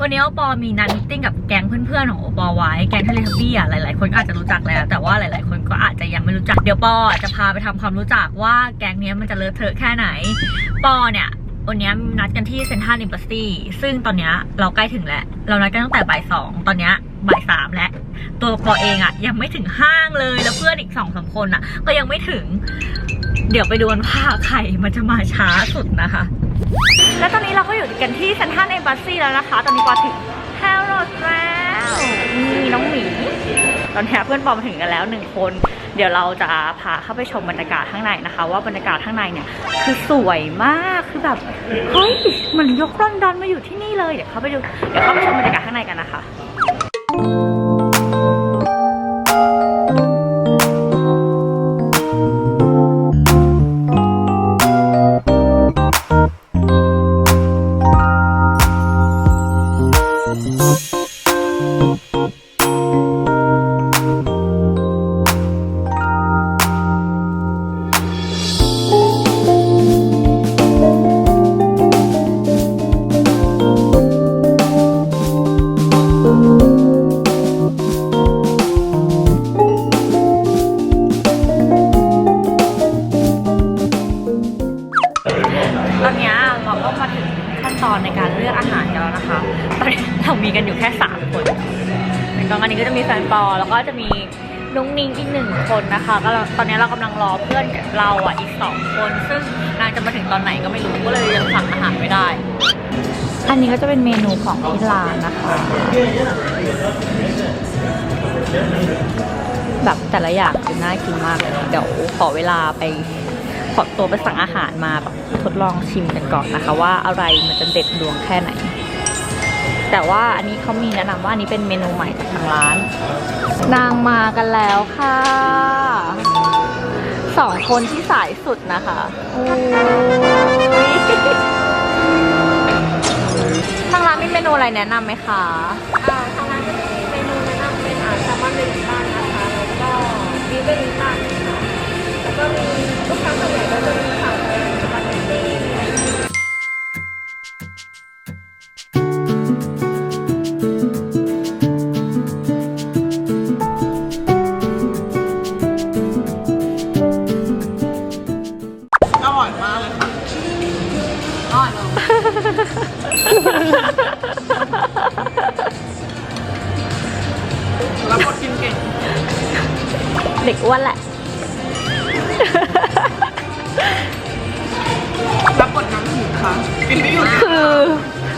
วันนี้โอปอมีนัดมิทติ้งกับแก๊งเพื่อนๆของโอปอไว้ แก๊งทะเลทับบี้อะหลายๆคนก็อาจจะรู้จักแล้ว แต่ว่าหลายๆคนก็อาจจะยังไม่รู้จัก เดี๋ยวปอจะพาไปทำความรู้จักว่าแก๊งนี้มันจะเลอะเทอะแค่ไหน ปอเนี่ยวันนี้นัดกันที่เซ็นทรัลอิมพัสซีซึ่งตอนนี้เราใกล้ถึงแล้ว เรานัดกันตั้งแต่บ่ายสองตอนนี้บ่ายสามแล้ว ตัวปอเองอะยังไม่ถึงห้างเลย แล้วเพื่อนอีกสองสามคนอะก็ยังไม่ถึง เดี๋ยวไปดูกันว่าใครมันจะมาช้าสุดนะคะ และตอนนี้เราก็อยู่กันที่เซนทรัลเอมบัสซีแล้วนะคะ ตอนนี้ก็ถึงแฮร์โรดแล้วมีน้องหมี ตอนนี้เพื่อนปอมถึงกันแล้วหนึ่งคน เดี๋ยวเราจะพาเข้าไปชมบรรยากาศข้างในนะคะ ว่าบรรยากาศข้างในเนี่ย คือสวยมากคือแบบเฮ้ยเหมือนยกลอนดอนมาอยู่ที่นี่เลยเดี๋ยวเข้าไปดูเดี๋ยวเข้าไปชมบรรยากาศข้างในกันนะคะ นกองอันนี้ก็จะมีแฟนปอ แล้วก็จะมีนุ้งนิงอีกหนึ่งคนนะคะก็ตอนนี้เรากำลังรอเพื่อนเราอะอีกสองคน ซึ่งนางจะมาถึงตอนไหนก็ไม่รู้ก็เลยยังสั่งอาหารไม่ได้ อันนี้ก็จะเป็นเมนูของที่ร้านนะคะ แบบแต่ละอย่างคือน่ากินมากเลยเดี๋ยวขอเวลาไปขอตัวไปสั่งอาหารมาแบบทดลองชิมกันก่อนนะคะ ว่าอะไรมันจะเด็ดดวงแค่ไหน แต่ว่าอันนี้เขามีแนะนำว่าอันนี้เป็นเมนูใหม่จากทางร้าน นางมากันแล้วค่ะสองคนที่สายสุดนะคะโอ้ยทางร้านมีเมนูอะไรแนะนำไหมคะอ่าทางร้านก็จะมีเมนูแนะนำเป็นอาแซลมอนเบลิตันนะคะแล้วก็บีฟเบลิตันค่ะแล้วก็มีลูกค้าส่วนใหญ่ก็จะมี เด็กอ้วนแหละแล้วกดน้ำหูค่ะกินไม่หยุดเลยคือ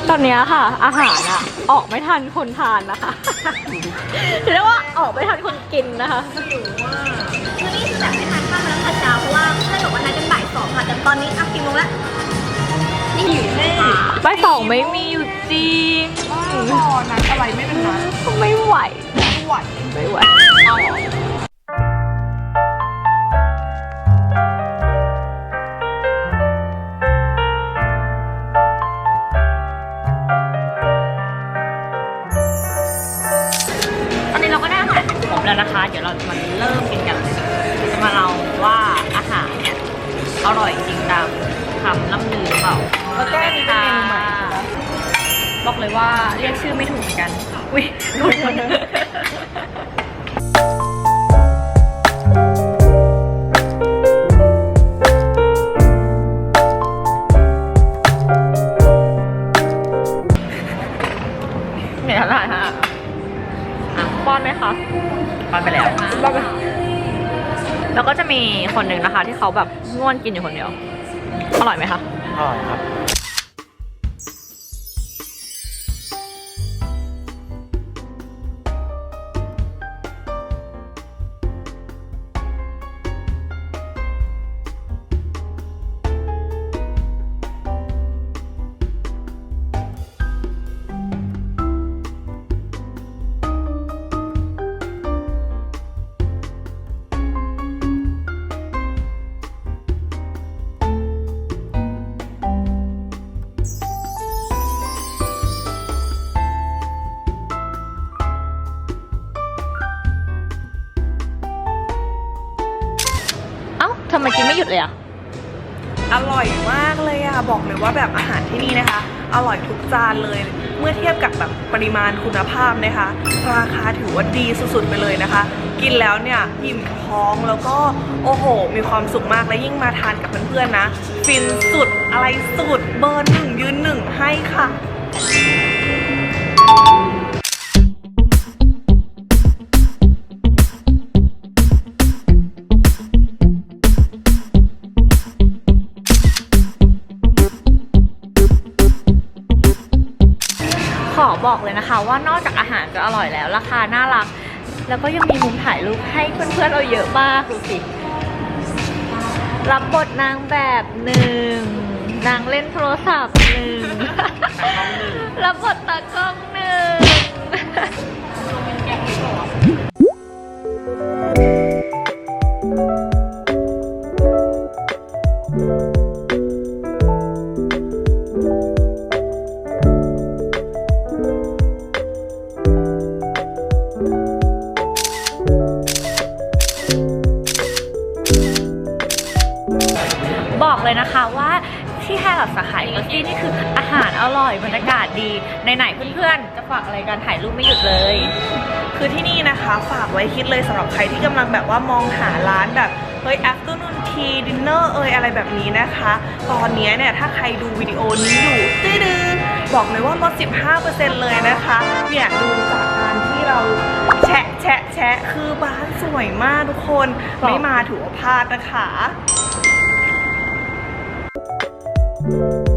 ตอนเนี้ยค่ะ อาหารอะออกไม่ทันคนทานนะคะ เรียกว่าออกไม่ทันคนกินนะคะ คือนี่คือแบบไม่ทานข้าวมาตั้งแต่เช้าเพราะว่าเพื่อนบอกว่านัดกันบ่ายสองค่ะแต่ตอนนี้อะกี่โมงละนี่หิวแม่ใบสองไม่มีอยู่จริง พอนัดอะไรไม่เป็นนัดไม่ไหว ไม่ไหว ไม่ไหวตอน แล้วนะคะ เดี๋ยวเราจะมาเริ่มกินกันจะมาเราว่าอาหารเนี่ยอร่อยจริงตามคำล่ำลือหรือเปล่าแล้วก็อันนี้เป็นเมนูใหม่นะบอกเลยว่าเรียกชื่อไม่ถูกเหมือนกัน อุ้ยโดนคนเนี่ยอะไรฮะ ป้อนไหมคะป้อนไปแล้วป้อนไปแล้วก็จะมีคนหนึ่งนะคะ ที่เขาแบบง่วนกินอยู่คนเดียว อร่อยไหมคะ อร่อยครับ ดเลยอะอร่อยมากเลยอะบอกเลยว่าแบบอาหารที่นี่นะคะ อร่อยทุกจานเลย เมื่อเทียบกับแบบปริมาณคุณภาพนะคะ ราคาถือว่าดีสุดๆไปเลยนะคะ กินแล้วเนี่ยอิ่มท้องแล้วก็โอ้โห มีความสุขมากและยิ่งมาทานกับเพื่อนๆนะ ฟินสุดอะไรสุดเบอร์หนึ่งยืนหนึ่งให้ค่ะ บอกเลยนะคะ ว่านอกจากอาหารจะอร่อยแล้ว ราคาน่ารัก แล้วก็ยังมีมุมถ่ายรูปให้เพื่อนๆเราเยอะมากดูสิรับบทนางแบบหนึ่งนางเล่นโทรศัพท์หนึ่งรับบทตากล้องหนึ่ง เลยนะคะว่าที่แฮร์รี่สาขาเอซี่นี่คืออาหารอร่อยบรรยากาศดีไหนๆเพื่อนๆ จะฝากอะไรกันถ่ายรูปไม่หยุดเลย คือที่นี่นะคะฝากไว้คิดเลยสำหรับใครที่กำลังแบบว่ามองหาร้านแบบเฮ้ย afternoon tea dinner เอยอะไรแบบนี้นะคะ ตอนนี้เนี่ยถ้าใครดูวิดีโอนี้อยู่ตื้อดื้อบอกเลยว่าลด 15%เลยนะคะ เนี่ยดูจากการที่เราแชะแชะแชะคือบ้านสวยมากทุกคน ไม่มาถือว่าพลาดนะคะ Thank you.